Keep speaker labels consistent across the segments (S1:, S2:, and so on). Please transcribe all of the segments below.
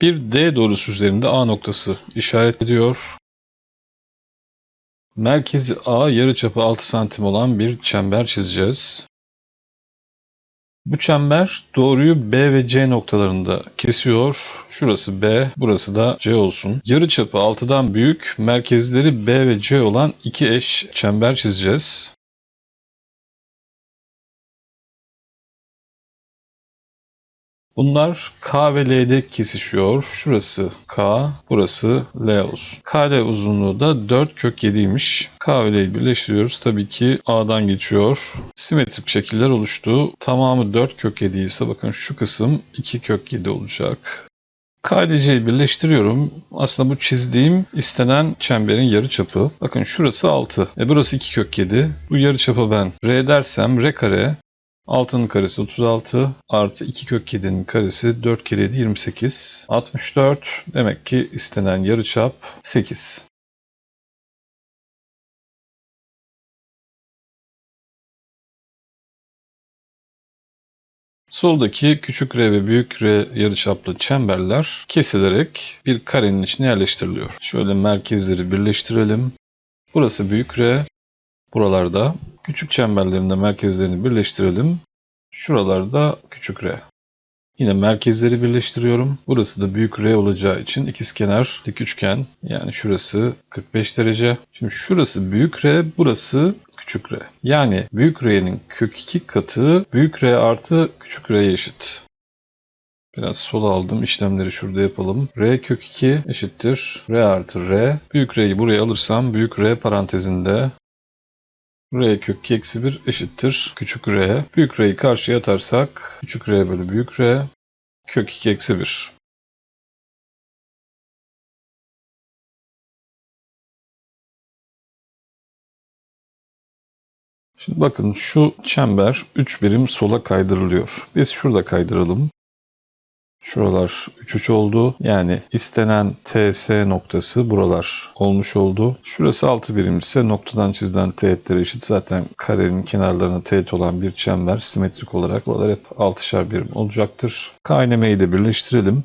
S1: Bir D doğrusu üzerinde A noktası işaret ediyor. Merkezi A yarıçapı 6 santim olan bir çember çizeceğiz. Bu çember doğruyu B ve C noktalarında kesiyor. Şurası B, burası da C olsun. Yarıçapı 6'dan büyük, merkezleri B ve C olan iki eş çember çizeceğiz. Bunlar K ve L'de kesişiyor. Şurası K, burası L olsun. KL uzunluğu da 4 kök 7'ymiş. K ve L'yi birleştiriyoruz. Tabii ki A'dan geçiyor. Simetrik şekiller oluştu. Tamamı 4 kök 7 ise bakın şu kısım 2 kök 7 olacak. K ile C'yi birleştiriyorum. Aslında bu çizdiğim istenen çemberin yarıçapı. Bakın şurası 6. E burası 2 kök 7. Bu yarıçapı ben R dersem R kare 6'nın karesi 36 artı 2 kök 7'nin karesi 4 kere 7 28. 64 demek ki istenen yarıçap 8. Soldaki küçük r ve büyük r yarıçaplı çemberler kesilerek bir karenin içine yerleştiriliyor. Şöyle merkezleri birleştirelim. Burası büyük r, buralarda küçük çemberlerin de merkezlerini birleştirelim. Şuralarda küçük r. Yine merkezleri birleştiriyorum. Burası da büyük R olacağı için ikizkenar dik üçgen. Yani şurası 45 derece. Şimdi şurası büyük R, burası küçük R. Yani büyük R'nin kök 2 katı büyük R artı küçük R'ye eşit. Biraz sola aldım. İşlemleri şurada yapalım. R kök 2 eşittir. R artı R. Büyük R'yi buraya alırsam büyük R parantezinde R kök 2 eksi 1 eşittir. Küçük R. Büyük R'yi karşıya atarsak küçük R bölü büyük R kök 2 eksi 1. Şimdi bakın şu çember 3 birim sola kaydırılıyor. Biz şurada kaydıralım. Şuralar 3 3 oldu. Yani istenen TS noktası buralar olmuş oldu. Şurası 6 birim ise noktadan çizilen teğetlere eşit. Zaten karenin kenarlarına teğet olan bir çember simetrik olarak buralar hep 6'şar birim olacaktır. K ile M'yi de birleştirelim.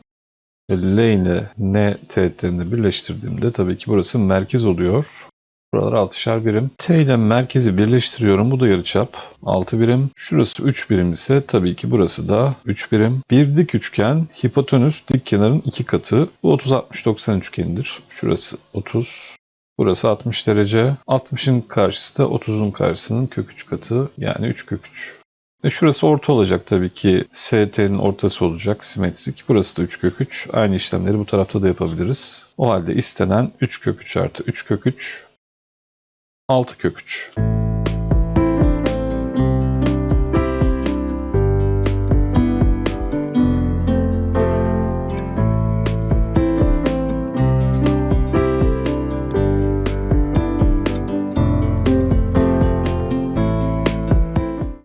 S1: L ile N teğetlerini birleştirdiğimde tabii ki burası merkez oluyor. Buralar 6'şar birim. T ile merkezi birleştiriyorum. Bu da yarıçap. 6 birim. Şurası 3 birim ise tabii ki burası da 3 birim. Bir dik üçgen hipotenüs dik kenarın 2 katı. Bu 30-60-90 üçgenidir. Şurası 30. Burası 60 derece. 60'ın karşısı da 30'un karşısının kök 3 katı. Yani 3 kök 3. Ve şurası orta olacak tabii ki. ST'nin ortası olacak simetrik. Burası da 3 kök 3. Aynı işlemleri bu tarafta da yapabiliriz. O halde istenen 3 kök 3 artı 3 kök 3 6 kök 3.